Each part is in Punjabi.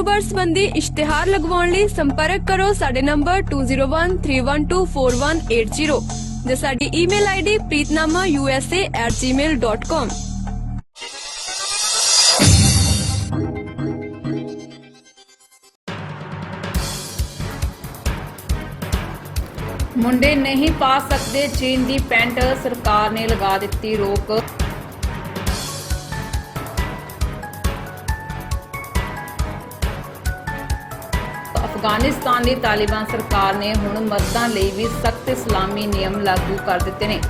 ਕਾਰੋਬਾਰ ਸੰਬੰਧੀ ਇਸ਼ਤਿਹਾਰ ਲਗਵਾਉਣ ਲਈ ਸੰਪਰਕ ਕਰੋ ਸਾਡੇ ਨੰਬਰ 2013124180 ਜਾਂ ਸਾਡੀ ਈਮੇਲ ਆਈਡੀ preetnamausa@gmail.com ਮੁੰਡੇ ਨਹੀਂ ਪਾ ਸਕਦੇ, ਚੀਨ ਦੀ ਪੈਂਟ ਸਰਕਾਰ ਨੇ ਲਗਾ ਦਿੱਤੀ ਰੋਕ। ਅਫਗਾਨਿਸਤਾਨ ਦੀ ਤਾਲਿਬਾਨ ਸਰਕਾਰ ਨੇ ਹੁਣ ਮਰਦਾਂ ਲਈ ਵੀ ਸਖਤ ਇਸਲਾਮੀ ਨਿਯਮ ਲਾਗੂ ਕਰ ਦਿੱਤੇ ਨੇ।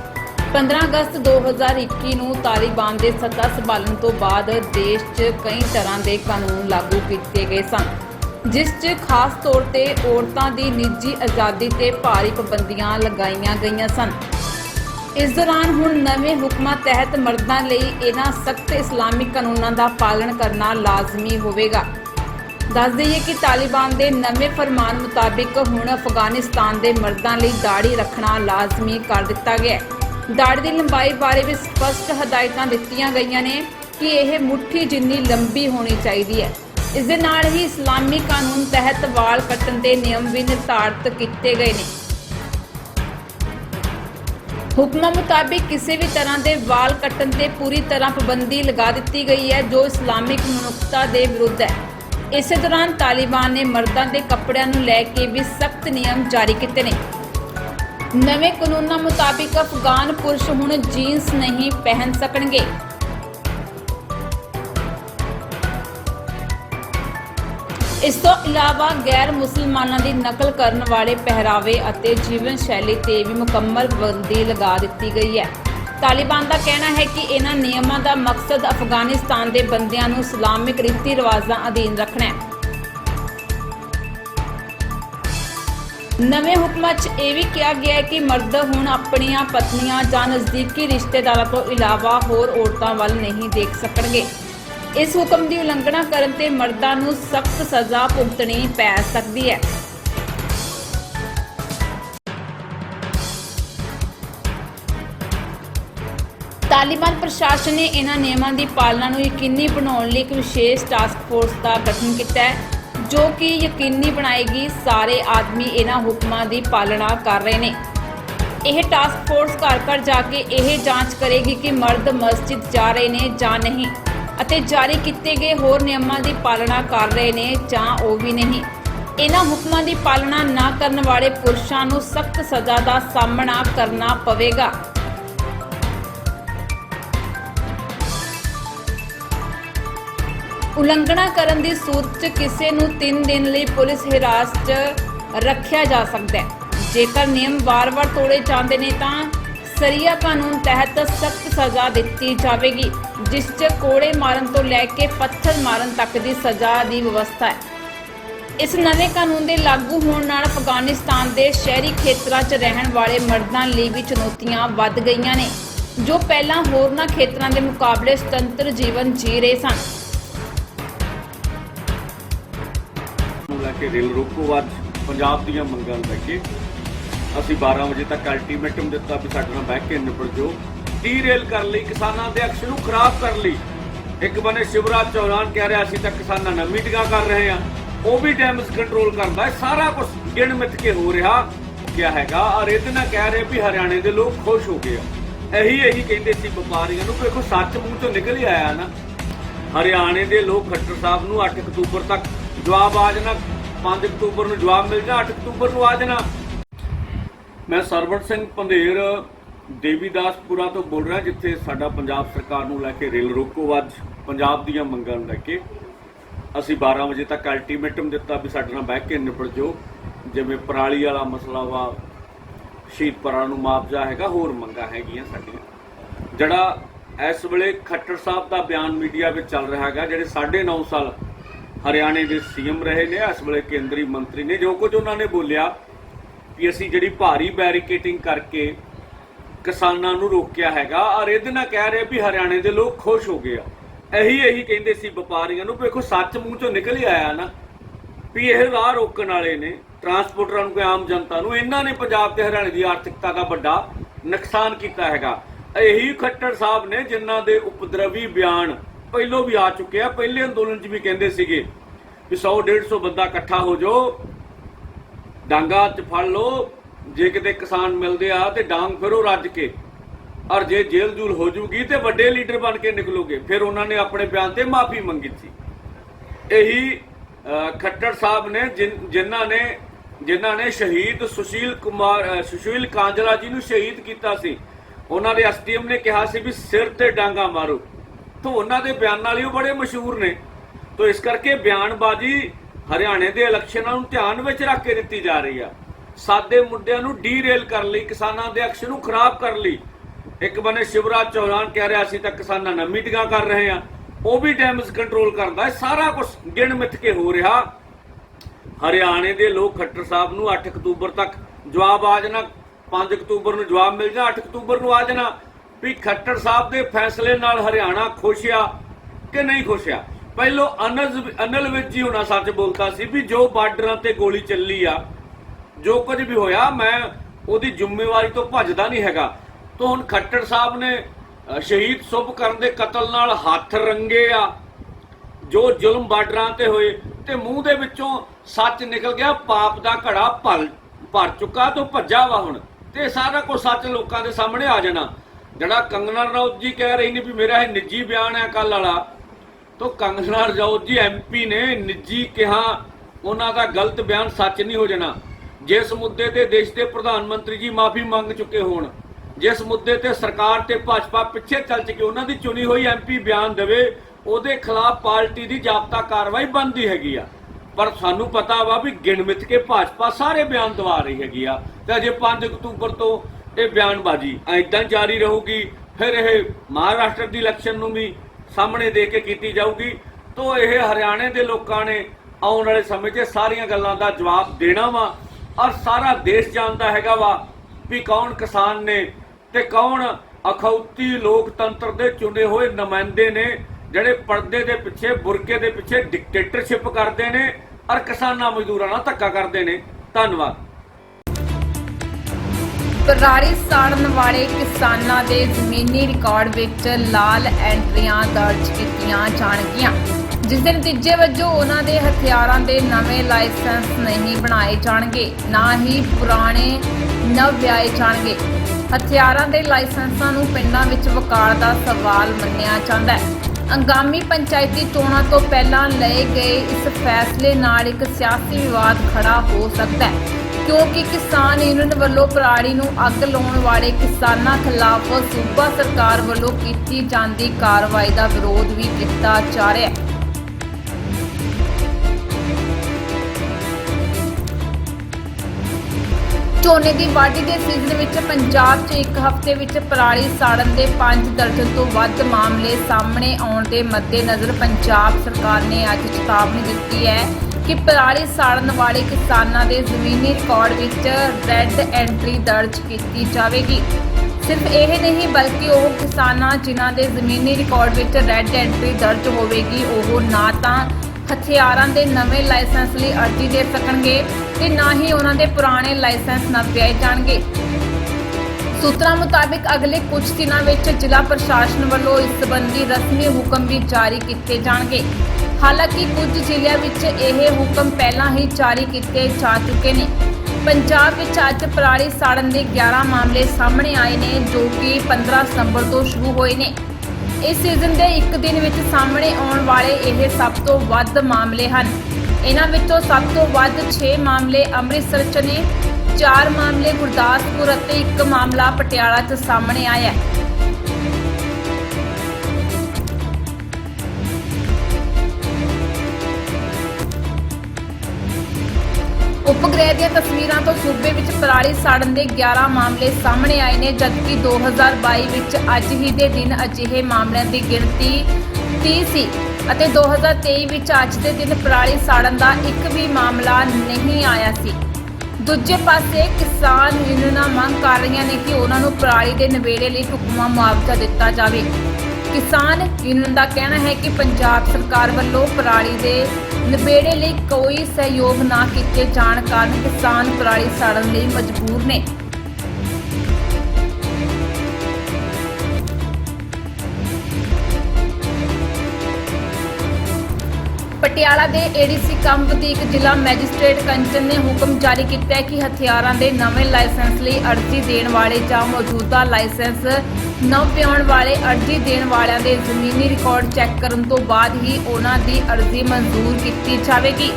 15 ਅਗਸਤ 2021 ਨੂੰ ਤਾਲਿਬਾਨ ਦੇ ਸੱਤਾ ਸੰਭਾਲਣ ਤੋਂ ਬਾਅਦ ਦੇਸ਼ 'ਚ ਕਈ ਤਰ੍ਹਾਂ ਦੇ ਕਾਨੂੰਨ ਲਾਗੂ ਕੀਤੇ ਗਏ ਸਨ, ਜਿਸ 'ਚ ਖਾਸ ਤੌਰ ਤੇ ਔਰਤਾਂ ਦੀ ਨਿੱਜੀ ਆਜ਼ਾਦੀ ਤੇ ਭਾਰੀ ਪਾਬੰਦੀਆਂ ਲਗਾਈਆਂ ਗਈਆਂ ਸਨ। ਇਸ ਦੌਰਾਨ ਹੁਣ ਨਵੇਂ ਹੁਕਮਾਂ ਤਹਿਤ ਮਰਦਾਂ ਲਈ ਇਹਨਾਂ ਸਖਤ ਇਸਲਾਮਿਕ ਕਾਨੂੰਨਾਂ ਦਾ ਪਾਲਣ ਕਰਨਾ ਲਾਜ਼ਮੀ ਹੋਵੇਗਾ। ਦੱਸ ਦਈਏ ਕਿ ਤਾਲਿਬਾਨ ਦੇ ਨਵੇਂ ਫਰਮਾਨ ਮੁਤਾਬਿਕ ਹੁਣ ਅਫਗਾਨਿਸਤਾਨ ਦੇ ਮਰਦਾਂ ਲਈ ਦਾੜੀ ਰੱਖਣਾ ਲਾਜ਼ਮੀ ਕਰ ਦਿੱਤਾ ਗਿਆ ਹੈ। ਦਾੜੀ ਦੀ ਲੰਬਾਈ ਬਾਰੇ ਵੀ ਸਪਸ਼ਟ ਹਦਾਇਤਾਂ ਦਿੱਤੀਆਂ ਗਈਆਂ ਨੇ ਕਿ ਇਹ ਮੁੱਠੀ ਜਿੰਨੀ ਲੰਬੀ ਹੋਣੀ ਚਾਹੀਦੀ ਹੈ। ਇਸ ਦੇ ਨਾਲ ਹੀ ਇਸਲਾਮੀ ਕਾਨੂੰਨ ਤਹਿਤ ਵਾਲ ਕੱਟਣ ਦੇ ਨਿਯਮ ਵੀ ਨਿਰਧਾਰਤ ਕੀਤੇ ਗਏ ਨੇ। ਹੁਕਮਾਂ ਮੁਤਾਬਿਕ ਕਿਸੇ ਵੀ ਤਰ੍ਹਾਂ ਦੇ ਵਾਲ ਕੱਟਣ ਤੇ ਪੂਰੀ ਤਰ੍ਹਾਂ ਪਾਬੰਦੀ ਲਗਾ ਦਿੱਤੀ ਗਈ ਹੈ, ਜੋ ਇਸਲਾਮਿਕ ਮਨੁੱਖਤਾ ਦੇ ਵਿਰੁੱਧ ਹੈ। ਇਸੇ ਦੌਰਾਨ ਤਾਲਿਬਾਨ ਨੇ ਮਰਦਾਂ ਦੇ ਕੱਪੜਿਆਂ ਨੂੰ ਲੈ ਕੇ ਵੀ ਸਖਤ ਨਿਯਮ ਜਾਰੀ ਕੀਤੇ ਨੇ। ਨਵੇਂ ਕਾਨੂੰਨਾਂ ਮੁਤਾਬਿਕ ਅਫਗਾਨ ਪੁਰਸ਼ ਹੁਣ ਜੀਨਸ ਨਹੀਂ ਪਹਿਨ ਸਕਣਗੇ। ਇਸ ਤੋਂ ਇਲਾਵਾ ਗੈਰ ਮੁਸਲਮਾਨਾਂ ਦੀ ਨਕਲ ਕਰਨ ਵਾਲੇ ਪਹਿਰਾਵੇ ਅਤੇ ਜੀਵਨ ਸ਼ੈਲੀ ਤੇ ਵੀ ਮੁਕੰਮਲ ਪਾਬੰਦੀ ਲਗਾ ਦਿੱਤੀ ਗਈ ਹੈ। ਤਾਲਿਬਾਨ ਦਾ ਕਹਿਣਾ ਹੈ ਕਿ ਇਹਨਾਂ ਨਿਯਮਾਂ ਦਾ ਮਕਸਦ ਅਫਗਾਨਿਸਤਾਨ ਦੇ ਬੰਦਿਆਂ ਨੂੰ ਇਸਲਾਮਿਕ ਰੀਤੀ ਰਿਵਾਜਾਂ ਅਧੀਨ ਰੱਖਣਾ ਹੈ। ਨਵੇਂ ਹੁਕਮਾਂ 'ਚ ਇਹ ਵੀ ਕਿਹਾ ਗਿਆ ਹੈ ਕਿ ਮਰਦ ਹੁਣ ਆਪਣੀਆਂ ਪਤਨੀਆਂ ਜਾਂ ਨਜ਼ਦੀਕੀ ਰਿਸ਼ਤੇਦਾਰਾਂ ਤੋਂ ਇਲਾਵਾ ਹੋਰ ਔਰਤਾਂ ਵੱਲ ਨਹੀਂ ਦੇਖ ਸਕਣਗੇ। ਇਸ ਹੁਕਮ ਦੀ ਉਲੰਘਣਾ ਕਰਨ ਤੇ ਮਰਦਾਂ ਨੂੰ ਸਖਤ ਸਜ਼ਾ ਭੁਗਤਣੀ ਪੈ ਸਕਦੀ ਹੈ। ਤਾਲਿਬਾਨ ਪ੍ਰਸ਼ਾਸਨ ਨੇ ਇਹਨਾਂ ਨਿਯਮਾਂ ਦੀ ਪਾਲਣਾ ਨੂੰ ਯਕੀਨੀ ਬਣਾਉਣ ਲਈ ਇੱਕ ਵਿਸ਼ੇਸ਼ ਟਾਸਕ ਫੋਰਸ ਦਾ ਗਠਨ ਕੀਤਾ ਹੈ, ਜੋ ਕਿ ਯਕੀਨੀ ਬਣਾਏਗੀ ਸਾਰੇ ਆਦਮੀ ਇਹਨਾਂ ਹੁਕਮਾਂ ਦੀ ਪਾਲਣਾ ਕਰ ਰਹੇ ਨੇ। ਇਹ ਟਾਸਕ ਫੋਰਸ ਘਰ ਘਰ ਜਾ ਕੇ ਇਹ ਜਾਂਚ ਕਰੇਗੀ ਕਿ ਮਰਦ ਮਸਜਿਦ ਜਾ ਰਹੇ ਨੇ ਜਾਂ ਨਹੀਂ ਅਤੇ ਜਾਰੀ ਕੀਤੇ ਗਏ ਹੋਰ ਨਿਯਮਾਂ ਦੀ ਪਾਲਣਾ ਕਰ ਰਹੇ ਨੇ ਜਾਂ ਉਹ ਵੀ ਨਹੀਂ। ਇਹਨਾਂ ਹੁਕਮਾਂ ਦੀ ਪਾਲਣਾ ਨਾ ਕਰਨ ਵਾਲੇ ਪੁਰਸ਼ਾਂ ਨੂੰ ਸਖਤ ਸਜ਼ਾ ਦਾ ਸਾਹਮਣਾ ਕਰਨਾ ਪਵੇਗਾ। ਉਲੰਘਣਾ ਕਰਨ ਦੀ ਸੂਰਤ 'ਚ ਕਿਸੇ ਨੂੰ 3 ਦਿਨ ਲਈ ਪੁਲਿਸ ਹਿਰਾਸਤ 'ਚ ਰੱਖਿਆ ਜਾ ਸਕਦਾ ਹੈ। ਜੇਕਰ ਨਿਯਮ ਵਾਰ-ਵਾਰ ਤੋੜੇ ਜਾਂਦੇ ਨੇ ਤਾਂ ਸਰੀਆ ਕਾਨੂੰਨ ਤਹਿਤ ਸਖਤ ਸਜ਼ਾ ਦਿੱਤੀ ਜਾਵੇਗੀ, ਜਿਸ 'ਚ ਕੋੜੇ ਮਾਰਨ ਤੋਂ ਲੈ ਕੇ ਪੱਥਰ ਮਾਰਨ ਤੱਕ ਦੀ ਸਜ਼ਾ ਦੀ ਵਿਵਸਥਾ ਹੈ। ਇਸ ਨਵੇਂ ਕਾਨੂੰਨ ਦੇ ਲਾਗੂ ਹੋਣ ਨਾਲ ਅਫਗਾਨਿਸਤਾਨ ਦੇ ਸ਼ਹਿਰੀ ਖੇਤਰਾਂ 'ਚ ਰਹਿਣ ਵਾਲੇ ਮਰਦਾਂ ਲਈ ਵੀ ਚੁਣੌਤੀਆਂ ਵੱਧ ਗਈਆਂ ਨੇ, ਜੋ ਪਹਿਲਾਂ ਹੋਰਨਾਂ ਖੇਤਰਾਂ ਦੇ ਮੁਕਾਬਲੇ ਸੁਤੰਤਰ ਜੀਵਨ ਜੀ ਰਹੇ ਸਨ। ਕੇ ਰੇਲ ਰੋਕੋ ਅੱਜ ਪੰਜਾਬ ਦੀਆਂ ਮੰਗਾਂ ਨੂੰ ਲੈ ਕੇ ਅਸੀਂ 12 ਵਜੇ ਤੱਕ ਅਲਟੀਮੇਟਮ ਦਿੱਤਾ ਵੀ ਸਾਡੇ ਨਾਲ ਬਹਿ ਕੇ ਨਿਬੜ ਜੋ ਡੀ ਰੇਲ ਕਰ ਲਈ ਕਿਸਾਨਾਂ ਦੇ ਅਕਸ ਨੂੰ ਖਰਾਬ ਕਰ ਲਈ ਇੱਕ ਬਨੇ ਸ਼ਿਵਰਾਜ ਚੌਹਾਨ ਕਹਿ ਰਿਹਾ, ਅਸੀਂ ਤਾਂ ਕਿਸਾਨਾਂ ਨਾਲ ਮੀਟਿੰਗਾਂ ਕਰ ਰਹੇ ਹਾਂ। ਉਹ ਵੀ ਡੈਮੇਜ ਕੰਟਰੋਲ ਕਰਦਾ ਹੈ। ਸਾਰਾ ਕੁਝ ਗਿਣ ਮਿੱਥ ਕੇ ਹੋ ਰਿਹਾ ਕਿਆ ਹੈਗਾ। ਔਰ ਇਹਦੇ ਨਾਲ ਕਹਿ ਰਹੇ ਵੀ ਹਰਿਆਣੇ ਦੇ ਲੋਕ ਖੁਸ਼ ਹੋ ਗਏ ਆ। ਇਹੀ ਇਹੀ ਕਹਿੰਦੇ ਸੀ ਵਪਾਰੀਆਂ ਨੂੰ ਵੇਖੋ ਸੱਚ ਮੂੰਹ ਚੋਂ ਨਿਕਲ ਹੀ ਆਇਆ ਨਾ। ਹਰਿਆਣੇ ਦੇ ਲੋਕ ਖੱਟਰ ਸਾਹਿਬ ਨੂੰ 8 ਅਕਤੂਬਰ ਤੱਕ ਜਵਾਬ ਆ ਜਾਣਾ। 5 ਅਕਤੂਬਰ ਨੂੰ ਜਵਾਬ ਮਿਲ ਜਾਣਾ 8 ਅਕਤੂਬਰ ਨੂੰ ਆ ਜਾਣਾ। ਮੈਂ ਸਰਵਣ ਸਿੰਘ ਪੰਧੇਰ, ਦੇਵੀਦਾਸਪੁਰਾ ਤੋਂ ਬੋਲ ਰਿਹਾ, ਜਿੱਥੇ ਸਾਡਾ ਪੰਜਾਬ ਸਰਕਾਰ ਨੂੰ ਲੈ ਕੇ ਰੇਲ ਰੋਕੋ ਅੱਜ। ਪੰਜਾਬ ਦੀਆਂ ਮੰਗਾਂ ਨੂੰ ਲੈ ਕੇ ਅਸੀਂ 12 ਵਜੇ ਤੱਕ ਅਲਟੀਮੇਟਮ ਦਿੱਤਾ ਵੀ ਸਾਡੇ ਨਾਲ ਬਹਿ ਕੇ ਨਿਪਟ ਜੋ ਜਿਵੇਂ ਪਰਾਲੀ ਵਾਲਾ ਮਸਲਾ ਵਾ, ਸ਼ਹੀਦ ਪਰਾਂ ਨੂੰ ਮੁਆਵਜ਼ਾ ਹੈਗਾ, ਹੋਰ ਮੰਗਾਂ ਹੈਗੀਆਂ ਸਾਡੀਆਂ। ਜਿਹੜਾ ਇਸ ਵੇਲੇ ਖੱਟਰ ਸਾਹਿਬ ਦਾ ਬਿਆਨ ਮੀਡੀਆ ਵਿੱਚ ਚੱਲ ਰਿਹਾ ਹੈਗਾ, ਜਿਹੜੇ 9.5 ਸਾਲ ਹਰਿਆਣੇ ਦੇ ਸੀਐਮ ਰਹੇ ਨੇ, ਇਸ ਵੇਲੇ ਕੇਂਦਰੀ ਮੰਤਰੀ ਨੇ, ਜੋ ਕੁਝ ਉਹਨਾਂ ਨੇ ਬੋਲਿਆ ਕਿ ਅਸੀਂ ਜਿਹੜੀ ਭਾਰੀ ਬੈਰੀਕੇਟਿੰਗ ਕਰਕੇ ਕਿਸਾਨਾਂ ਨੂੰ ਰੋਕਿਆ ਹੈਗਾ, ਔਰ ਇਹਦੇ ਨਾਲ ਕਹਿ ਰਿਹਾ ਵੀ ਹਰਿਆਣੇ ਦੇ ਲੋਕ ਖੁਸ਼ ਹੋ ਗਏ ਆ। ਇਹੀ ਇਹੀ ਕਹਿੰਦੇ ਸੀ ਵਪਾਰੀਆਂ ਨੂੰ ਵੇਖੋ ਸੱਚ ਮੂੰਹ ਚੋਂ ਨਿਕਲ ਹੀ ਆਇਆ ਨਾ ਵੀ ਇਹ ਰਾਹ ਰੋਕਣ ਵਾਲੇ ਨੇ, ਟਰਾਂਸਪੋਰਟਰਾਂ ਨੂੰ ਕੋਈ ਆਮ ਜਨਤਾ ਨੂੰ, ਇਹਨਾਂ ਨੇ ਪੰਜਾਬ ਤੇ ਹਰਿਆਣੇ ਦੀ ਆਰਥਿਕਤਾ ਦਾ ਵੱਡਾ ਨੁਕਸਾਨ ਕੀਤਾ ਹੈਗਾ। ਇਹੀ ਖੱਟੜ ਸਾਹਿਬ ਨੇ, ਜਿਨ੍ਹਾਂ ਦੇ ਉਪਦਰਵੀ ਬਿਆਨ ਪਹਿਲੋਂ ਵੀ ਆ ਚੁੱਕਿਆ ਪਹਿਲੇ ਅੰਦੋਲਨ 'ਚ ਵੀ ਕਹਿੰਦੇ ਸੀਗੇ ਵੀ 100 150 ਬੰਦਾ ਇਕੱਠਾ ਹੋ ਜਾਓ, ਡਾਂਗਾ ਚ ਫੜ ਲਓ, ਜੇ ਕਿਤੇ ਕਿਸਾਨ ਮਿਲਦੇ ਆ ਤੇ ਡਾਂਗ ਫਿਰੋ ਰੱਜ ਕੇ। ਔਰ ਜੇ ਜੇਲ੍ਹ ਜੂਲ ਹੋ ਜੂਗੀ ਤੇ ਵੱਡੇ ਲੀਡਰ ਬਣ ਕੇ ਨਿਕਲੋਗੇ, ਫਿਰ ਉਹਨਾਂ ਨੇ ਆਪਣੇ ਬਿਆਨ ਤੇ ਮਾਫੀ ਮੰਗੀ ਸੀ। ਇਹੀ ਖੱਟੜ ਸਾਹਿਬ ਨੇ ਜਿਨ- ਜਿਨ੍ਹਾਂ ਨੇ ਜਿਨ੍ਹਾਂ ਨੇ ਸ਼ਹੀਦ ਸੁਸ਼ੀਲ ਕੁਮਾਰ ਸੁਸ਼ੀਲ ਕਾਂਜਲਾ ਜੀ ਨੂੰ ਸ਼ਹੀਦ ਕੀਤਾ ਸੀ, ਉਹਨਾਂ ਦੇ ਐਸਟੀਐਮ ਨੇ ਕਿਹਾ ਸੀ ਵੀ ਸਿਰ ਤੇ ਡਾਂਗਾ ਮਾਰੋ। ਤੋਂ ਉਹਨਾਂ ਦੇ ਬਿਆਨਾਂ ਲਈ ਉਹ ਬੜੇ ਮਸ਼ਹੂਰ ਨੇ। ਤੋਂ ਇਸ ਕਰਕੇ ਬਿਆਨਬਾਜ਼ੀ ਹਰਿਆਣੇ ਦੇ ਇਲੈਕਸ਼ਨਾਂ ਨੂੰ ਧਿਆਨ ਵਿੱਚ ਰੱਖ ਕੇ ਦਿੱਤੀ ਜਾ ਰਹੀ ਆ। ਸਾਦੇ ਮੁੱਦਿਆਂ ਨੂੰ ਡੀਰੇਲ ਕਰਨ ਲਈ, ਕਿਸਾਨਾਂ ਦੇ ਐਕਸ਼ਨ ਨੂੰ ਖਰਾਬ ਕਰਨ ਲਈ। ਇੱਕ ਬੰਨੇ ਸ਼ਿਵਰਾਜ ਚੌਹਾਨ ਕਹਿ ਰਿਹਾ ਸੀ ਤਾਂ ਕਿਸਾਨਾਂ ਨਾਲ ਮੀਟਿੰਗਾਂ ਕਰ ਰਹੇ ਆ। ਉਹ ਵੀ ਡੈਮੇਜ ਕੰਟਰੋਲ ਕਰਦਾ ਹੈ। ਸਾਰਾ ਕੁਝ ਗਿਣ ਮਿੱਥ ਕੇ ਹੋ ਰਿਹਾ। ਹਰਿਆਣੇ ਦੇ ਲੋਕ ਖੱਟਰ ਸਾਹਿਬ ਨੂੰ 8 ਅਕਤੂਬਰ ਤੱਕ ਜਵਾਬ ਆ ਜਾਣਾ। 5 ਅਕਤੂਬਰ ਨੂੰ ਜਵਾਬ ਮਿਲ ਜਾਣਾ। 8 ਅਕਤੂਬਰ ਨੂੰ ਆ ਜਾਣਾ। ਵੀ ਖੱਟਰ ਸਾਹਿਬ ਦੇ ਫੈਸਲੇ ਨਾਲ ਹਰਿਆਣਾ ਖੁਸ਼ ਆ ਕਿ ਨਹੀਂ ਖੁਸ਼ ਆ? ਪਹਿਲੋ ਅਨਲ ਅਨਲ ਵਿੱਚ ਹੀ ਹੋਣਾ ਸੱਚ ਬੋਲਤਾ ਸੀ ਵੀ ਜੋ ਬਾਰਡਰਾਂ ਤੇ ਗੋਲੀ ਚੱਲੀ ਆ, ਜੋ ਕੁਝ ਵੀ ਹੋਇਆ, ਮੈਂ ਉਹਦੀ ਜ਼ਿੰਮੇਵਾਰੀ ਤੋਂ ਭੱਜਦਾ ਨਹੀਂ ਹੈਗਾ। ਤੋਂ ਹੁਣ ਖੱਟਰ ਸਾਹਿਬ ਨੇ ਸ਼ਹੀਦ ਸੁਭ ਕਰਨ ਦੇ ਕਤਲ ਨਾਲ ਹੱਥ ਰੰਗੇ ਆ, ਜੋ ਜ਼ੁਲਮ ਬਾਰਡਰਾਂ ਤੇ ਹੋਏ, ਤੇ ਮੂੰਹ ਦੇ ਵਿੱਚੋਂ ਸੱਚ ਨਿਕਲ ਗਿਆ, ਪਾਪ ਦਾ ਘੜਾ ਭਰ ਭਰ ਚੁੱਕਾ, ਤੋਂ ਭੱਜਾ ਵਾ ਹੁਣ। ਤੇ ਸਾਰਾ ਕੁਝ ਸੱਚ ਲੋਕਾਂ ਦੇ ਸਾਹਮਣੇ ਆ ਜਾਣਾ। ਜਿਹੜਾ ਕੰਗਨਾ ਰਣੌਤ ਜੀ ਕਹਿ ਰਹੀ ਨੇ ਵੀ ਮੇਰਾ ਇਹ ਨਿੱਜੀ ਬਿਆਨ ਹੈ ਕੱਲ ਵਾਲਾ, ਤੋਂ ਕੰਗਨਾ ਰਣੌਤ ਜੀ ਐਮਪੀ ਨੇ ਨਿੱਜੀ ਕਿਹਾ, ਉਹਨਾਂ ਦਾ ਗਲਤ ਬਿਆਨ ਸੱਚ ਨਹੀਂ ਹੋ ਜਾਣਾ। ਜਿਸ ਮੁੱਦੇ ਤੇ ਦੇਸ਼ ਦੇ ਪ੍ਰਧਾਨ ਮੰਤਰੀ ਜੀ ਮਾਫੀ ਮੰਗ ਚੁੱਕੇ ਹੋਣ, ਜਿਸ ਮੁੱਦੇ ਤੇ ਸਰਕਾਰ ਤੇ ਭਾਜਪਾ ਪਿੱਛੇ ਚੱਲ ਚੁੱਕੀ, ਉਹਨਾਂ ਦੀ ਚੁਣੀ ਹੋਈ ਐਮਪੀ ਬਿਆਨ ਦੇਵੇ, ਉਹਦੇ ਖਿਲਾਫ ਪਾਰਟੀ ਦੀ ਜਾਬਤਾ ਕਾਰਵਾਈ ਬੰਦੀ ਹੈਗੀ ਆ। ਪਰ ਸਾਨੂੰ ਪਤਾ ਵਾ ਵੀ ਗਿਣ ਮਿੱਥ ਕੇ ਭਾਜਪਾ ਸਾਰੇ ਬਿਆਨ ਦਵਾ ਰਹੀ ਹੈਗੀ ਆ, ਤੇ ਅਜੇ 5 ਅਕਤੂਬਰ ਤੋਂ ਇਹ ਬਿਆਨਬਾਜ਼ੀ ਐਦਾਂ ਜਾਰੀ ਰਹੂਗੀ, ਫਿਰ ਇਹ ਮਹਾਰਾਸ਼ਟਰ ਦੀ ਇਲੈਕਸ਼ਨ ਨੂੰ ਵੀ ਸਾਹਮਣੇ ਦੇ ਕੇ ਕੀਤੀ ਜਾਊਗੀ, ਤੋਂ ਇਹ ਹਰਿਆਣੇ ਦੇ ਲੋਕਾਂ ਨੇ ਆਉਣ ਵਾਲੇ ਸਮੇਂ 'ਚ ਸਾਰੀਆਂ ਗੱਲਾਂ ਦਾ ਜਵਾਬ ਦੇਣਾ ਵਾ। ਔਰ ਸਾਰਾ ਦੇਸ਼ ਜਾਣਦਾ ਹੈਗਾ ਵਾ ਵੀ ਕੌਣ ਕਿਸਾਨ ਨੇ ਤੇ ਕੌਣ ਅਖੌਤੀ ਲੋਕਤੰਤਰ ਦੇ ਚੁਣੇ ਹੋਏ ਨੁਮਾਇੰਦੇ ਨੇ, ਜਿਹੜੇ ਪਰਦੇ ਦੇ ਪਿੱਛੇ, ਬੁਰਕੇ ਦੇ ਪਿੱਛੇ ਡਿਕਟੇਟਰਸ਼ਿਪ ਕਰਦੇ ਨੇ, ਔਰ ਕਿਸਾਨਾਂ ਮਜ਼ਦੂਰਾਂ ਨਾਲ ਧੱਕਾ ਕਰਦੇ ਨੇ। ਧੰਨਵਾਦ। ਪਰਾਲੀ ਸਾੜਨ ਵਾਲੇ ਕਿਸਾਨਾਂ ਦੇ ਜ਼ਮੀਨੀ ਰਿਕਾਰਡ ਵਿੱਚ ਲਾਲ ਐਂਟਰੀਆਂ ਦਰਜ ਕੀਤੀਆਂ ਜਾਣਗੀਆਂ। ਜਿਸ ਦੇ ਨਤੀਜੇ ਵਜੋਂ ਉਹਨਾਂ ਦੇ ਹਥਿਆਰਾਂ ਦੇ ਨਵੇਂ ਲਾਇਸੈਂਸ ਨਹੀਂ ਬਣਾਏ ਜਾਣਗੇ, ਨਾ ਹੀ ਪੁਰਾਣੇ ਨਵ ਵਿਆਏ ਜਾਣਗੇ। ਹਥਿਆਰਾਂ ਦੇ ਲਾਇਸੈਂਸਾਂ ਨੂੰ ਪਿੰਡਾਂ ਵਿੱਚ ਵਕਾਲ ਦਾ ਸਵਾਲ ਮੰਨਿਆ ਜਾਂਦਾ ਹੈ। ਅੰਗਾਮੀ ਪੰਚਾਇਤੀ ਚੋਣਾਂ ਤੋਂ ਪਹਿਲਾਂ ਲਏ ਗਏ ਇਸ ਫੈਸਲੇ ਨਾਲ ਇੱਕ ਸਿਆਸੀ ਵਿਵਾਦ ਖੜਾ ਹੋ ਸਕਦਾ ਹੈ। ਕਿਉਂਕਿ ਕਿਸਾਨ ਯੂਨੀਅਨ ਵੱਲੋਂ ਪਰਾਲੀ ਨੂੰ ਅੱਗ ਲਾਉਣ ਵਾਲੇ ਕਿਸਾਨਾਂ ਖਿਲਾਫ ਸੂਬਾ ਸਰਕਾਰ ਵੱਲੋਂ ਕੀਤੀ ਜਾਂਦੀ ਕਾਰਵਾਈ ਦਾ ਵਿਰੋਧ ਵੀ ਕੀਤਾ ਜਾ ਰਿਹਾ ਹੈ। ਝੋਨੇ ਦੀ ਵਾਢੀ ਦੇ ਸੀਜ਼ਨ ਵਿੱਚ ਪੰਜਾਬ 'ਚ ਇੱਕ ਹਫ਼ਤੇ ਵਿੱਚ ਪਰਾਲੀ ਸਾੜਨ ਦੇ 5 ਦਰਜਨ ਤੋਂ ਵੱਧ ਮਾਮਲੇ ਸਾਹਮਣੇ ਆਉਣ ਦੇ ਮੱਦੇਨਜ਼ਰ ਪੰਜਾਬ ਸਰਕਾਰ ਨੇ ਅੱਜ ਚੇਤਾਵਨੀ ਦਿੱਤੀ ਹੈ। ਕਿ ਪਰਾਲੀ ਸਾੜਨ ਵਾਲੇ ਕਿਸਾਨਾਂ ਦੇ ਜ਼ਮੀਨੀ ਰਿਕਾਰਡ ਵਿੱਚ ਰੈੱਡ ਐਂਟਰੀ ਦਰਜ ਕੀਤੀ ਜਾਵੇਗੀ। ਸਿਰਫ ਇਹ ਨਹੀਂ, ਬਲਕਿ ਉਹ ਕਿਸਾਨਾਂ ਜਿਨ੍ਹਾਂ ਦੇ ਜ਼ਮੀਨੀ ਰਿਕਾਰਡ ਵਿੱਚ ਰੈੱਡ ਐਂਟਰੀ ਦਰਜ ਹੋਵੇਗੀ, ਉਹ ਨਾ ਤਾਂ ਹਥਿਆਰਾਂ ਦੇ ਨਵੇਂ ਲਾਇਸੈਂਸ ਲਈ ਅਰਜ਼ੀ ਦੇ ਸਕਣਗੇ ਤੇ ਨਾ ਹੀ ਉਹਨਾਂ ਦੇ ਪੁਰਾਣੇ ਲਾਇਸੈਂਸ ਨਵਿਆਏ ਜਾਣਗੇ। ਸੂਤਰਾਂ ਮੁਤਾਬਿਕ ਅਗਲੇ ਕੁਝ ਦਿਨਾਂ ਵਿੱਚ ਜ਼ਿਲ੍ਹਾ ਪ੍ਰਸ਼ਾਸਨ ਵੱਲੋਂ ਇਸ ਸੰਬੰਧੀ ਰਸਮੀ ਹੁਕਮ ਵੀ ਜਾਰੀ ਕੀਤੇ ਜਾਣਗੇ। ਹਾਲਾਂਕਿ ਕੁਝ ਜ਼ਿਲ੍ਹਿਆਂ ਵਿੱਚ ਇਹ ਹੁਕਮ ਪਹਿਲਾਂ ਹੀ ਜਾਰੀ ਕੀਤੇ ਜਾ ਚੁੱਕੇ ਨੇ। ਪੰਜਾਬ ਵਿੱਚ ਅੱਜ ਪਰਾਲੀ ਸਾੜਨ ਦੇ 11 ਮਾਮਲੇ ਸਾਹਮਣੇ ਆਏ ਨੇ, ਜੋ ਕਿ 15 ਸਤੰਬਰ ਤੋਂ ਸ਼ੁਰੂ ਹੋਏ ਨੇ। ਇਸ ਸੀਜ਼ਨ ਦੇ ਇੱਕ ਦਿਨ ਵਿੱਚ ਸਾਹਮਣੇ ਆਉਣ ਵਾਲੇ ਇਹ ਸਭ ਤੋਂ ਵੱਧ ਮਾਮਲੇ ਹਨ। ਇਹਨਾਂ ਵਿੱਚੋਂ ਸਭ ਤੋਂ ਵੱਧ 6 ਮਾਮਲੇ ਅੰਮ੍ਰਿਤਸਰ 'ਚ ਨੇ 4 ਮਾਮਲੇ ਗੁਰਦਾਸਪੁਰ ਅਤੇ ਇੱਕ ਮਾਮਲਾ ਪਟਿਆਲਾ 'ਚ ਸਾਹਮਣੇ ਆਇਆ ਹੈ। ਉਪਗ੍ਰਹਿ ਦੀਆਂ ਤਸਵੀਰਾਂ ਤੋਂ ਸੂਬੇ ਵਿੱਚ ਪਰਾਲੀ ਸਾੜਨ ਦੇ 11 ਮਾਮਲੇ ਸਾਹਮਣੇ ਆਏ ਨੇ, ਜਦਕਿ 2022 ਵਿੱਚ ਅੱਜ ਹੀ ਦੇ ਦਿਨ ਅਜਿਹੇ ਮਾਮਲਿਆਂ ਦੀ ਗਿਣਤੀ 30 ਸੀ ਅਤੇ 2023 ਵਿੱਚ ਅੱਜ ਦੇ ਦਿਨ ਪਰਾਲੀ ਸਾੜਨ ਦਾ ਇੱਕ ਵੀ ਮਾਮਲਾ ਨਹੀਂ ਆਇਆ ਸੀ। ਦੂਜੇ ਪਾਸੇ ਕਿਸਾਨ ਯੂਨੀਅਨਾਂ ਮੰਗ ਕਰ ਰਹੀਆਂ ਨੇ ਕਿ ਉਹਨਾਂ ਨੂੰ ਪਰਾਲੀ ਦੇ ਨਵੇੜੇ ਲਈ ਢੁਕਵਾਂ ਮੁਆਵਜ਼ਾ ਦਿੱਤਾ ਜਾਵੇ। ਕਿਸਾਨ ਯੂਨੀਅਨ ਦਾ ਕਹਿਣਾ ਹੈ ਕਿ ਪੰਜਾਬ ਸਰਕਾਰ ਵੱਲੋਂ ਪਰਾਲੀ ਦੇ ਨਿਬੇੜੇ ਲਈ ਕੋਈ ਸਹਿਯੋਗ ਨਾ ਕੀਤੇ ਜਾਣ ਕਾਰਨ ਕਿਸਾਨ ਪਰਾਲੀ ਸਾੜਨ ਲਈ ਮਜਬੂਰ ਨੇ। ਪਟਿਆਲਾ ਦੇ ਏਡੀਸੀ ਕਮ ਵਧੀਕ ਜ਼ਿਲ੍ਹਾ ਮੈਜਿਸਟ੍ਰੇਟ ਕੰਚਨ ਨੇ ਹੁਕਮ ਜਾਰੀ ਕੀਤਾ ਹੈ ਕਿ ਹਥਿਆਰਾਂ ਦੇ ਨਵੇਂ ਲਾਇਸੈਂਸ ਲਈ ਅਰਜ਼ੀ ਦੇਣ ਵਾਲੇ ਜਾਂ ਮੌਜੂਦਾ ਲਾਇਸੈਂਸ ਨਵ ਪਿਆਉਣ ਵਾਲੇ ਅਰਜ਼ੀ ਦੇਣ ਵਾਲਿਆਂ ਦੇ ਜ਼ਮੀਨੀ ਰਿਕਾਰਡ ਚੈੱਕ ਕਰਨ ਤੋਂ ਬਾਅਦ ਹੀ ਉਹਨਾਂ ਦੀ ਅਰਜ਼ੀ ਮਨਜ਼ੂਰ ਕੀਤੀ ਜਾਵੇਗੀ।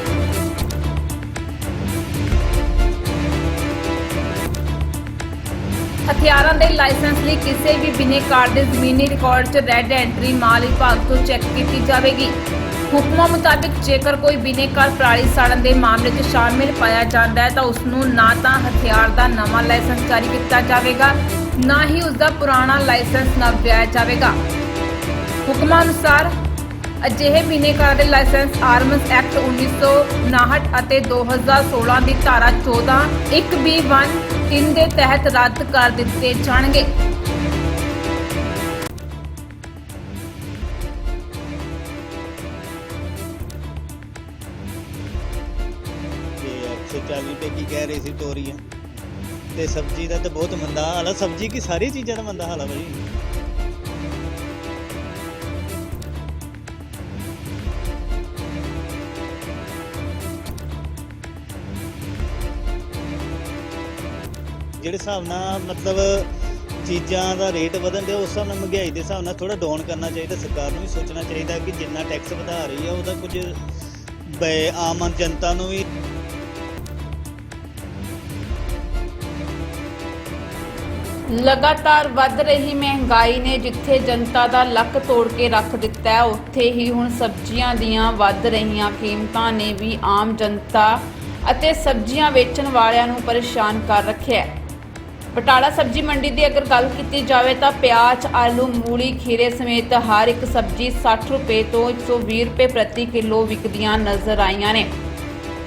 ਹਥਿਆਰਾਂ ਦੇ ਲਾਇਸੈਂਸ ਲਈ ਕਿਸੇ ਵੀ ਬਿਨੇਕਾਰ ਦੇ ਜ਼ਮੀਨੀ ਰਿਕਾਰਡ 'ਚ ਰੈੱਡ ਐਂਟਰੀ ਮਾਲ ਵਿਭਾਗ ਤੋਂ ਚੈੱਕ ਕੀਤੀ ਜਾਵੇਗੀ। ਹੁਕਮਾਂ ਮੁਤਾਬਿਕ ਜੇਕਰ ਕੋਈ ਬਿਨੇਕਾਰ ਪਰਾਲੀ ਸਾੜਨ ਦੇ ਮਾਮਲੇ 'ਚ ਸ਼ਾਮਿਲ ਪਾਇਆ ਜਾਂਦਾ ਹੈ, ਤਾਂ ਉਸ ਨੂੰ ਨਾ ਤਾਂ ਹਥਿਆਰ ਦਾ ਨਵਾਂ ਲਾਇਸੈਂਸ ਜਾਰੀ ਕੀਤਾ ਜਾਵੇਗਾ, ਨਾ ਹੀ ਉਸ ਦਾ ਪੁਰਾਣਾ ਲਾਇਸੈਂਸ ਨਵਿਆਇਆ ਜਾਵੇਗਾ। ਹੁਕਮਾਂ ਅਨੁਸਾਰ ਅਜਿਹੇ ਬਿਨੇਕਾਰ ਦੇ ਲਾਇਸੈਂਸ ਆਰਮਸ ਐਕਟ 1959 ਅਤੇ 2016 ਦੀ ਧਾਰਾ 14 1B1 3 ਦੇ ਤਹਿਤ ਰੱਦ ਕਰ ਦਿੱਤੇ ਜਾਣਗੇ। ਕਹਿ ਰਹੇ ਸੀ ਤੇ ਸਬਜ਼ੀ ਦਾ ਤਾਂ ਬਹੁਤ ਮੰਦਾ ਹਾਲ ਆ। ਸਬਜ਼ੀ ਕੀ ਸਾਰੀ ਚੀਜ਼ਾਂ ਦਾ ਮੰਦਾ ਹਾਲ ਆ ਭਾਈ ਜਿਹੜੇ ਹਿਸਾਬ ਨਾਲ ਮਤਲਬ ਚੀਜ਼ਾਂ ਦਾ ਰੇਟ ਵਧਣ ਦੇ ਉਸ ਹਿਸਾਬ ਨਾਲ ਮਹਿੰਗਾਈ ਦੇ ਹਿਸਾਬ ਨਾਲ ਥੋੜਾ ਡਾਊਨ ਕਰਨਾ ਚਾਹੀਦਾ। ਸਰਕਾਰ ਨੂੰ ਵੀ ਸੋਚਣਾ ਚਾਹੀਦਾ ਕਿ ਜਿੰਨਾ ਟੈਕਸ ਵਧਾ ਰਹੀ ਹੈ, ਉਹਦਾ ਕੁਝ ਬਈ ਆਮ ਜਨਤਾ ਨੂੰ ਵੀ ਲਗਾਤਾਰ ਵੱਧ ਰਹੀ ਮਹਿੰਗਾਈ ਨੇ ਜਿੱਥੇ ਜਨਤਾ ਦਾ ਲੱਕ ਤੋੜ ਕੇ ਰੱਖ ਦਿੱਤਾ ਹੈ, ਉੱਥੇ ਹੀ ਹੁਣ ਸਬਜ਼ੀਆਂ ਦੀਆਂ ਵੱਧ ਰਹੀਆਂ ਕੀਮਤਾਂ ਨੇ ਵੀ ਆਮ ਜਨਤਾ ਅਤੇ ਸਬਜ਼ੀਆਂ ਵੇਚਣ ਵਾਲਿਆਂ ਨੂੰ ਪਰੇਸ਼ਾਨ ਕਰ ਰੱਖਿਆ ਹੈ। ਬਟਾਲਾ ਸਬਜ਼ੀ ਮੰਡੀ ਦੀ ਅਗਰ ਗੱਲ ਕੀਤੀ ਜਾਵੇ ਤਾਂ ਪਿਆਜ਼, ਆਲੂ, ਮੂਲੀ, ਖੀਰੇ ਸਮੇਤ ਹਰ ਇੱਕ ਸਬਜ਼ੀ 60 ਰੁਪਏ ਤੋਂ 120 ਰੁਪਏ ਪ੍ਰਤੀ ਕਿਲੋ ਵਿਕਦੀਆਂ ਨਜ਼ਰ ਆਈਆਂ ਨੇ।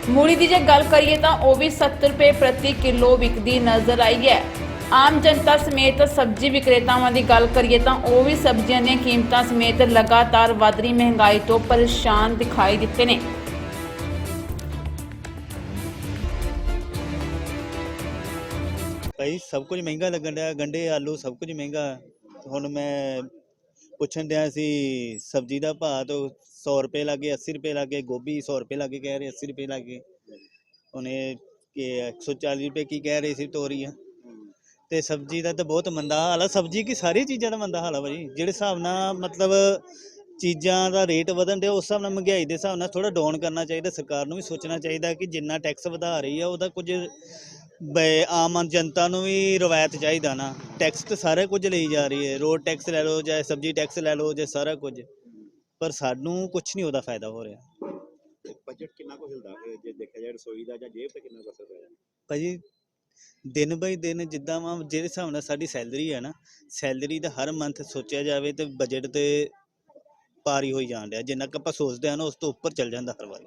ਮੂਲੀ ਦੀ ਜੇ ਗੱਲ ਕਰੀਏ ਤਾਂ ਉਹ ਵੀ 70 ਰੁਪਏ ਪ੍ਰਤੀ ਕਿਲੋ ਵਿਕਦੀ ਨਜ਼ਰ ਆਈ ਹੈ। ਆਮ ਜਨਤਾ ਸਮੇਤ ਸਬਜ਼ੀ ਵਿਕਰੇਤਾਵਾਂ ਦੀ ਗੱਲ ਕਰੀਏ ਤਾਂ ਉਹ ਵੀ ਸਬਜ਼ੀਆਂ ਦੀਆਂ ਕੀਮਤਾਂ ਸਮੇਤ ਲਗਾਤਾਰ ਵਧ ਰਹੀ ਮਹਿੰਗਾਈ ਤੋਂ ਪਰੇਸ਼ਾਨ ਦਿਖਾਈ ਦਿੱਤੇ ਨੇ। ਭਾਈ, ਸਭ ਕੁਝ ਮਹਿੰਗਾ ਲੱਗਣ ਡਿਆ ਗੰਡੇ ਆਲੂ, ਸਭ ਕੁਝ ਮਹਿੰਗਾ। ਹੁਣ ਮੈਂ ਪੁੱਛਣ ਡਿਆ ਸੀ, ਸਬਜ਼ੀ ਦਾ ਭਾਅ ਤੋਂ 100 ਰੁਪਏ ਲਾਗੇ 80 ਰੁਪਏ ਲਾਗੇ, ਗੋਭੀ 100 ਰੁਪਏ ਲਾਗੇ ਕਹਿ ਰਹੇ 80 ਰੁਪਏ ਲਾਗੇ। ਉਹਨੇ ਕਿ 140 ਰੁਪਏ ਕੀ ਕਹਿ ਰਹੇ ਸੀ ਤੋਰੀਆਂ ਤੇ ਸਬਜ਼ੀ ਦਾ ਤਾਂ ਬਹੁਤ ਮੰਦਾ ਹਾਲ ਆ। ਸਬਜ਼ੀ ਕੀ ਸਾਰੀ ਚੀਜ਼ਾਂ ਦਾ ਮੰਦਾ ਹਾਲ ਆ ਭਾਈ ਜਿਹੜੇ ਹਿਸਾਬ ਨਾਲ ਮਤਲਬ ਚੀਜ਼ਾਂ ਦਾ ਰੇਟ ਵਧਣ ਦੇ ਉਸ ਹਿਸਾਬ ਨਾਲ ਮਹਿੰਗਾਈ ਦੇ ਹਿਸਾਬ ਨਾਲ ਥੋੜਾ ਡਾਊਨ ਕਰਨਾ ਚਾਹੀਦਾ ਸਰਕਾਰ ਨੂੰ ਵੀ ਸੋਚਣਾ ਚਾਹੀਦਾ ਕਿ ਜਿੰਨਾ ਟੈਕਸ ਵਧਾ ਰਹੀ ਆ ਉਹਦਾ ਕੁਝ ਬਈ ਆਮ ਜਨਤਾ ਨੂੰ ਵੀ ਰਵਾਇਤ ਚਾਹੀਦਾ ਨਾ। ਟੈਕਸ ਤੇ ਸਾਰਾ ਕੁਝ ਲਈ ਜਾ ਰਹੀ ਹੈ। ਰੋਡ ਟੈਕਸ ਲੈ ਲਓ ਜਾਂ ਸਬਜ਼ੀ ਟੈਕਸ ਲੈ ਲਓ ਜਾਂ ਸਾਰਾ ਕੁਝ। ਪਰ ਸਾਨੂੰ ਕੁਝ ਨਹੀਂ ਉਹਦਾ ਫਾਇਦਾ ਹੋ ਰਿਹਾ। ਬਜਟ ਕਿੰਨਾ ਕੁ ਹਿਲਦਾ ਜੇ ਦੇਖਿਆ ਜਾਏ ਰਸੋਈ ਦਾ ਜਾਂ ਜੇਬ ਤੇ ਕਿੰਨਾ ਕੁ ਅਸਰ ਪੈ ਜਾਂਦਾ? ਭਾਜੀ ਦਿਨ ਬਾਈ ਦਿਨ ਜਿੱਦਾਂ ਵਾ, ਜਿਹੜੇ ਹਿਸਾਬ ਨਾਲ ਸਾਡੀ ਸੈਲਰੀ ਹੈ ਨਾ, ਸੈਲਰੀ ਦਾ ਹਰ ਮੰਥ ਸੋਚਿਆ ਜਾਵੇ ਤੇ ਬਜਟ ਤੇ ਪਾਰੀ ਹੋਈ ਜਾਣ ਡਿਆ। ਜਿੰਨਾ ਕੁ ਆਪਾਂ ਸੋਚਦੇ ਆ ਨਾ, ਉਸ ਤੋਂ ਉੱਪਰ ਚੱਲ ਜਾਂਦਾ ਹਰ ਵਾਰੀ।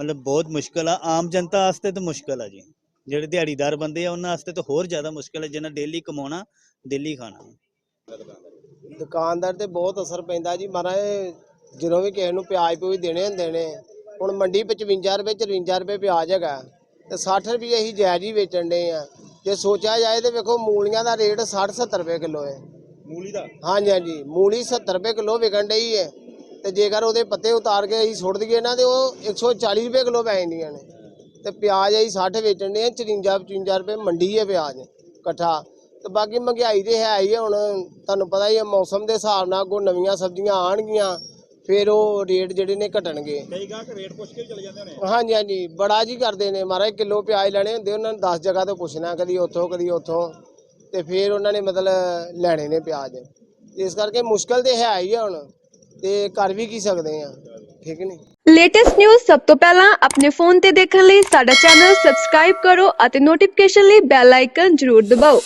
ਮਤਲਬ ਬਹੁਤ ਮੁਸ਼ਕਲ ਆ। ਆਮ ਜਨਤਾ ਵਾਸਤੇ ਤਾਂ ਮੁਸ਼ਕਲ ਆ ਜੀ। ਜਿਹੜੇ ਦਿਹਾੜੀਦਾਰ ਬੰਦੇ ਆ, ਉਹਨਾਂ ਵਾਸਤੇ ਤਾਂ ਹੋਰ ਜ਼ਿਆਦਾ ਮੁਸ਼ਕਲ ਹੈ ਜਿਹਨਾਂ ਡੇਲੀ ਕਮਾਉਣਾ, ਡੇਲੀ ਖਾਣਾ। ਦੁਕਾਨਦਾਰ ਤੇ ਬਹੁਤ ਅਸਰ ਪੈਂਦਾ ਜੀ। ਮਹਾਰਾਜ, ਜਦੋਂ ਵੀ ਕਿਸੇ ਨੂੰ ਪਿਆਜ਼ ਪੂਜ ਦੇਣੇ ਹੁੰਦੇ ਨੇ, ਹੁਣ ਮੰਡੀ 55 ਰੁਪਏ 54 ਰੁਪਏ ਪਿਆਜ਼ ਹੈਗਾ। ਤੇ 60 ਰੁਪਏ ਅਸੀਂ ਜਾਇਜ਼ ਹੀ ਵੇਚਣ ਦੇ ਆ। ਜੇ ਸੋਚਿਆ ਜਾਏ ਤੇ ਵੇਖੋ ਮੂਲੀਆਂ ਦਾ ਰੇਟ 60 70 ਰੁਪਏ ਕਿਲੋ ਹੈ। ਮੂਲੀ ਦਾ? ਹਾਂਜੀ ਹਾਂਜੀ। ਮੂਲੀ 70 ਰੁਪਏ ਕਿਲੋ ਵਿਕਣ ਡਈ ਹੈ। ਤੇ ਜੇਕਰ ਉਹਦੇ ਪੱਤੇ ਉਤਾਰ ਕੇ ਅਸੀਂ ਸੁੱਟ ਦਈਏ ਨਾ ਤੇ ਉਹ 140 ਰੁਪਏ ਕਿਲੋ ਪੈ ਜਾਂਦੀਆਂ ਨੇ। ਤੇ ਪਿਆਜ਼ ਅਸੀਂ 60 ਵੇਚਣ ਦੇ ਆ 54 55 ਰੁਪਏ ਮੰਡੀ ਹੈ ਪਿਆਜ਼ ਇਕੱਠਾ। ਤੇ ਬਾਕੀ ਮਹਿੰਗਾਈ ਦੇ ਹੈ ਹੀ ਹੁਣ। ਤੁਹਾਨੂੰ ਪਤਾ ਹੀ ਹੈ ਮੌਸਮ ਦੇ ਹਿਸਾਬ ਨਾਲ ਕੋ ਨਵੀਆਂ ਸਬਜ਼ੀਆਂ ਆਣਗੀਆਂ ਫਿਰ ਉਹ ਰੇਟ ਜਿਹੜੇ ਨੇ ਘਟਣਗੇ। ਕਈ ਗਾਹਕ ਰੇਟ ਪੁੱਛ ਕੇ ਚਲੇ ਜਾਂਦੇ ਨੇ ਹਾਂਜੀ ਹਾਂਜੀ। ਬੜਾ ਜੀ ਕਰਦੇ ਨੇ। ਮਹਾਰਾਜ ਕਿਲੋ ਪਿਆਜ਼ ਲੈਣੇ ਹੁੰਦੇ ਉਹਨਾਂ ਨੇ 10 ਜਗ੍ਹਾ ਤੋਂ ਪੁੱਛਣਾ ਕਦੀ ਉੱਥੋਂ ਕਦੀ ਉੱਥੋਂ। ਤੇ ਫਿਰ ਉਹਨਾਂ ਨੇ ਮਤਲਬ ਲੈਣੇ ਨੇ ਪਿਆਜ਼। ਇਸ ਕਰਕੇ ਮੁਸ਼ਕਲ ਤੇ ਹੈ ਹੀ ਆ ਹੁਣ। ਤੇ ਕਰ ਵੀ ਕੀ ਸਕਦੇ ਆ। ਠੀਕ ਨਹੀਂ? ਲੇਟੈਸਟ ਨਿਊਜ਼ ਸਭ ਤੋਂ ਪਹਿਲਾਂ ਆਪਣੇ ਫੋਨ ਤੇ ਦੇਖਣ ਲਈ ਸਾਡਾ ਚੈਨਲ ਸਬਸਕ੍ਰਾਈਬ ਕਰੋ ਅਤੇ ਨੋਟੀਫਿਕੇਸ਼ਨ ਲਈ ਬੈਲ ਆਈਕਨ ਜ਼ਰੂਰ ਦਬਾਓ।